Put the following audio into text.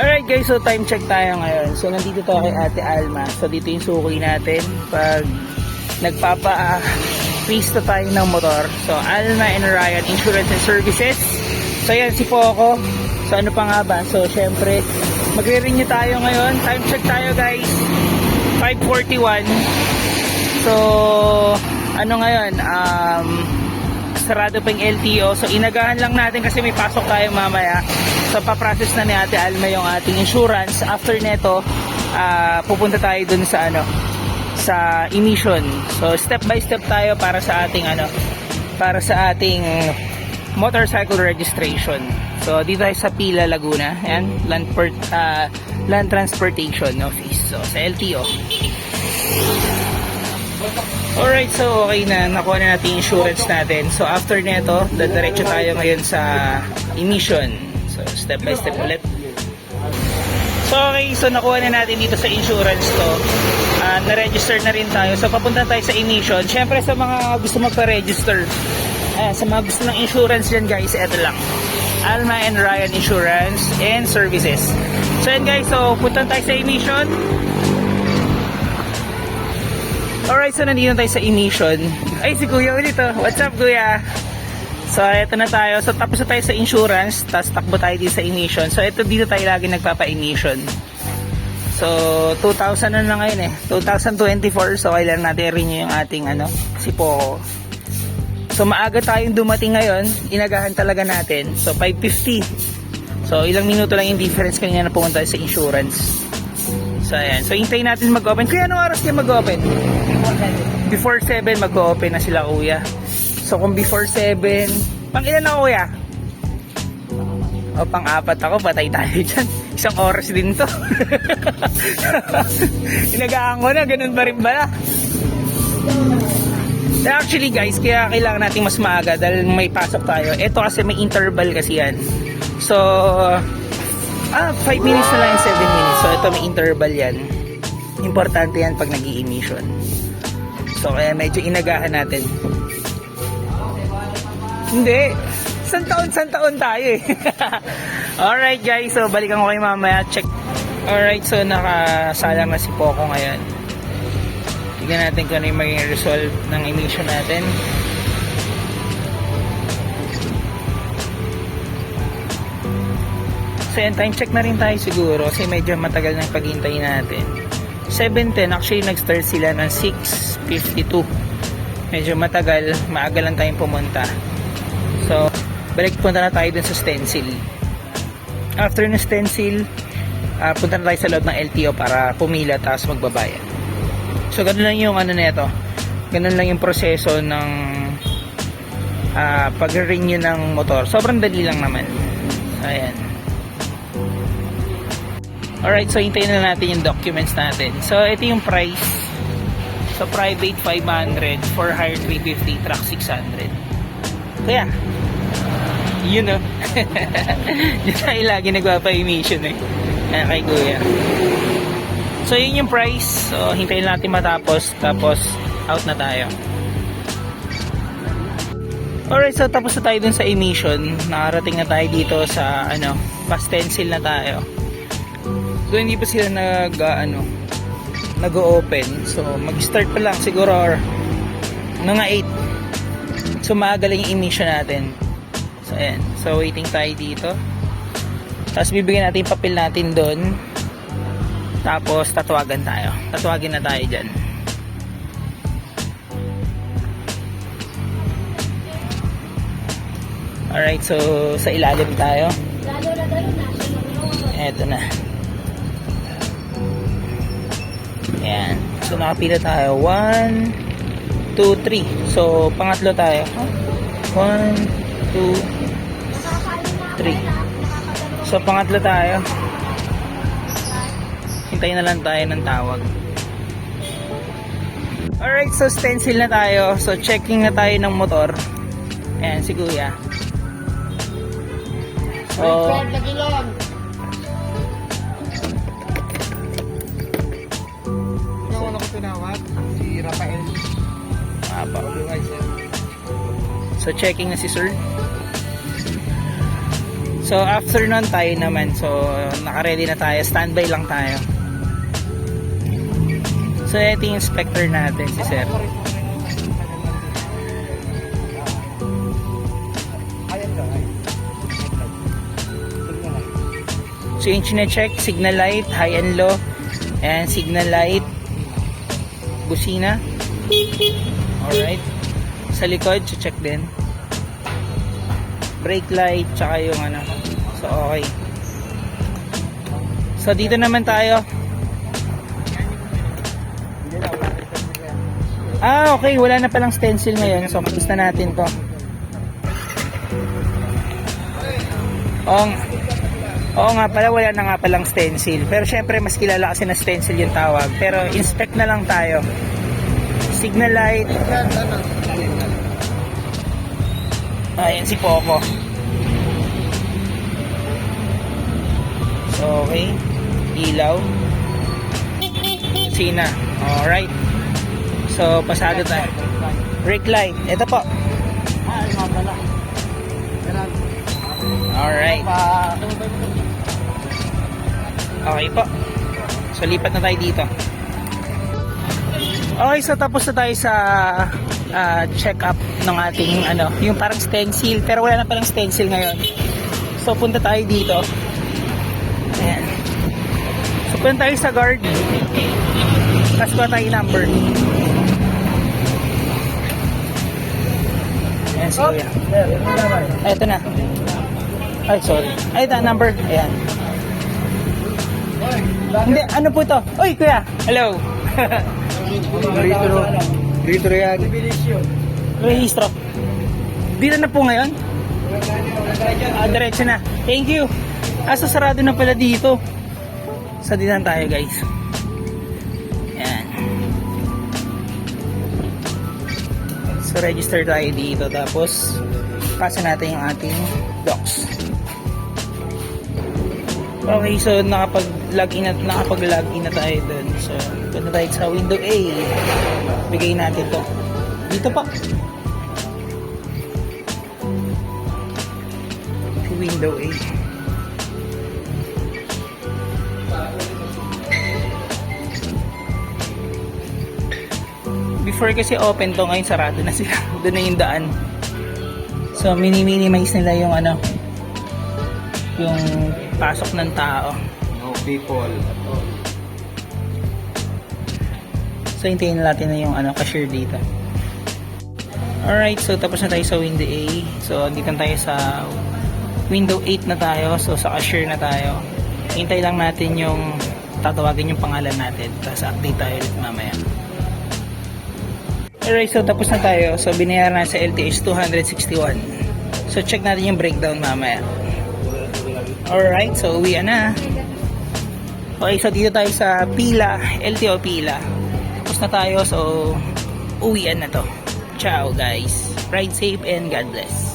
Alright guys, so time check tayo ngayon. So nandito tayo kay Ate Alma. So dito yung suki natin pag nagpapa freeze na tayo ng motor. So Alma and Ryan Insurance and Services. So yan si Poco. So ano pa nga ba? So syempre magre-renew tayo ngayon. Time check tayo guys. 541. So ano ngayon? Um, sarado pa yung LTO. So, inagahan lang natin kasi may pasok tayo mamaya. So, paprocess na ni Ate Alma yung ating insurance. After neto, ah, pupunta tayo dun sa ano, sa emission. So, step by step tayo para sa ating ano, para sa ating motorcycle registration. So, dito tayo sa Pila, Laguna. Yan, Land, per, ah, Land Transportation Office. So, sa LTO. Alright, so okay na. Nakuha na natin insurance natin. So after nito, dadiretso tayo ngayon sa emission. Step by step ulit. So okay, so nakuha na natin dito sa insurance to. Ah, na-register na rin tayo. So papunta tayo sa emission. Siyempre sa mga gusto magpa-register. Eh, sa mga gusto ng insurance dyan guys, eto lang. Alma and Ryan Insurance and Services. So yan guys, so punta tayo sa emission. Alright, so nandito tayo sa emission. Ay, si Kuya ulit oh. What's up, Kuya? So, eto na tayo. So, tapos na tayo sa insurance, tapos takbo tayo dito sa emission. So, eto dito tayo lagi nagpapa-emission. So, 2000 na na ngayon eh. 2024. So, kailangan natin renew yung ating ano, si Poco. So, maaga tayong dumating ngayon. Inagahan talaga natin. So, 550. So, ilang minuto lang yung difference kanina na pumunta tayo sa insurance. So, ayan. So, hintayin natin mag-open. Kaya anong oras niya mag-open? Before 7, mag-open na sila, kuya. So, kung before 7, pang ilan na, kuya? O, pang apat ako, patay tayo dyan. Isang oras din to. Inagaan ko na, ganun pa rin ba? Actually guys, kaya kailangan natin mas maaga dahil may pasok tayo. Ito kasi may interval kasi yan. So, ah, 5 minutes na lang yung 7 minutes. So, ito may interval yan. Importante yan pag nag emission So, kaya medyo inagahan natin. Hindi. San taon, san taon tayo eh. Alright guys, so balikan ko kayo mamaya. Check. Alright, so nakasalang na si Poco ngayon. Tignan natin kung ano yung maging result ng emission natin. So yan, time check na rin tayo siguro kasi medyo matagal ng paghintay natin. 7.10, actually nag-start sila ng 6.52. Medyo matagal, maaga lang tayong pumunta. So, balik punta na tayo dun sa stencil. After ng stencil, ah, punta na tayo sa loob ng LTO para pumila tapos magbabayad. So, ganun lang yung ano nito. Ganun lang yung proseso ng ah, pag-renew ng motor. Sobrang dali lang naman. Ayan. Alright, so hintayin na natin yung documents natin. So, ito yung price. So, private 500, for hire 350, truck 600. Kaya, yun o. Diyan tayo lagi nagpapa-emission eh. Kaya kay Kuya. So, yun yung price. So, hintayin natin matapos. Tapos, out na tayo. Alright, so tapos na tayo dun sa emission. Nakarating na tayo dito sa, ano, past stencil na tayo. So, hindi pa sila nag, ah, ano, nag-open. So, mag-start pa lang siguro or mga 8. So, maaga lang yung emission natin. So, ayan. So, waiting tayo dito. Tapos, bibigyan natin papel natin doon. Tapos, tatawagan tayo. Tatawagin na tayo dyan. Alright, so, sa ilalim tayo. Eto na. Ayan. So, nakapila tayo. 1, 2, 3. So, pangatlo tayo. 1, 2, 3. So, pangatlo tayo. Hintayin na lang tayo ng tawag. Alright, so stencil na tayo. So, checking na tayo ng motor. Ayan, si Kuya. So, Rafael. Haba. Buhay siya. So checking na si sir. So, after nun tayo naman. So, naka-ready na tayo. Standby lang tayo. So, ito yung inspector natin, si Sir. So, yung chine-check, signal light, high and low. And signal light, busina. Alright. Sa likod, check din. Brake light, tsaka yung ano. So, okay. So, dito naman tayo. Na. Ah, okay. Wala na palang stencil ngayon. So, kapusta natin to. Oo, oo nga pala, wala na nga palang stencil. Pero syempre, mas kilala kasi na stencil yung tawag. Pero inspect na lang tayo. Signal light. Yan? Ayan si Poco. Okay. Ilaw. Sina. Alright. So, pasado tayo. Brake light. Ito po. Ay. Ganun. Alright. Okay po. So, lipat na tayo dito. Okay, so tapos na tayo sa ah, check-up ng ating ano, yung parang stencil, pero wala na palang stencil ngayon. So, punta tayo dito. Ayan. So, punta tayo sa guard. Tapos kuha tayo number. Ayan, si Kuya. Ay, ito na. Ay, sorry. Ay, ito, number. Ayan. Hindi, ano po to? Uy, kuya! Hello! Retro. Retro yan. Rehistro. Dito na po ngayon? Ah, diretso na. Thank you. Ah, so sarado na pala dito. Sa dinan tayo, guys. Yan. So, register tayo dito. Tapos, pasa natin yung ating docs. Okay, so nakapag-login na, nakapag-login na tayo dun. So, punta tayo sa window A. Bigay natin to. Dito pa. Window A. Before kasi open to, ngayon sarado na sila. Doon na yung daan. So, mini-minimize nila yung ano, yung pasok ng tao. No people. So, hintayin na natin na yung ano, cashier dito. Alright, so tapos na tayo sa window A. So, dito tayo sa window 8 na tayo. So, sa cashier na tayo. Hintay lang natin yung tatawagin yung pangalan natin. Tapos, update tayo ulit mamaya. Alright, so tapos na tayo. So, binayaran na sa LTH 261. So, check natin yung breakdown mamaya. Alright, so uwi na. Okay, so dito tayo sa Pila, LTO Pila. Tapos na tayo, so uwian na to. Ciao guys. Ride safe and God bless.